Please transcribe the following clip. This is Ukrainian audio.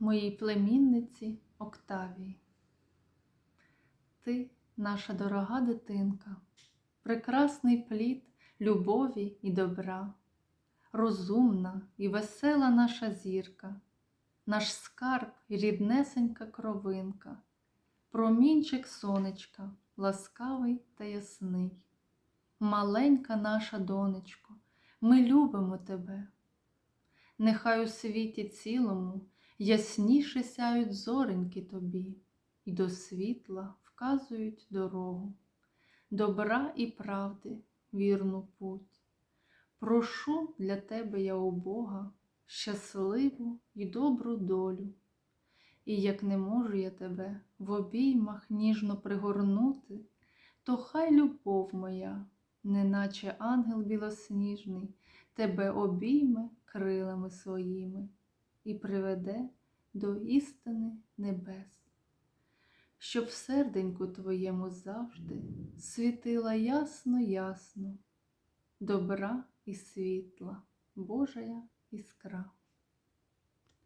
моїй племінниці Октавії. Ти, наша дорога дитинка, прекрасний плід любові і добра, розумна і весела наша зірка, наш скарб і ріднесенька кровинка, промінчик сонечка, ласкавий та ясний. Маленька наша донечко, ми любимо тебе. Нехай у світі цілому ясніше сяють зореньки тобі, і до світла вказують дорогу, добра і правди вірну путь. Прошу для тебе я у Бога щасливу і добру долю. І як не можу я тебе в обіймах ніжно пригорнути, то хай любов моя, неначе ангел білосніжний, тебе обійме крилами своїми і приведе до істини небес, щоб в серденьку твоєму завжди світила ясно, ясно, добра і світла Божая іскра.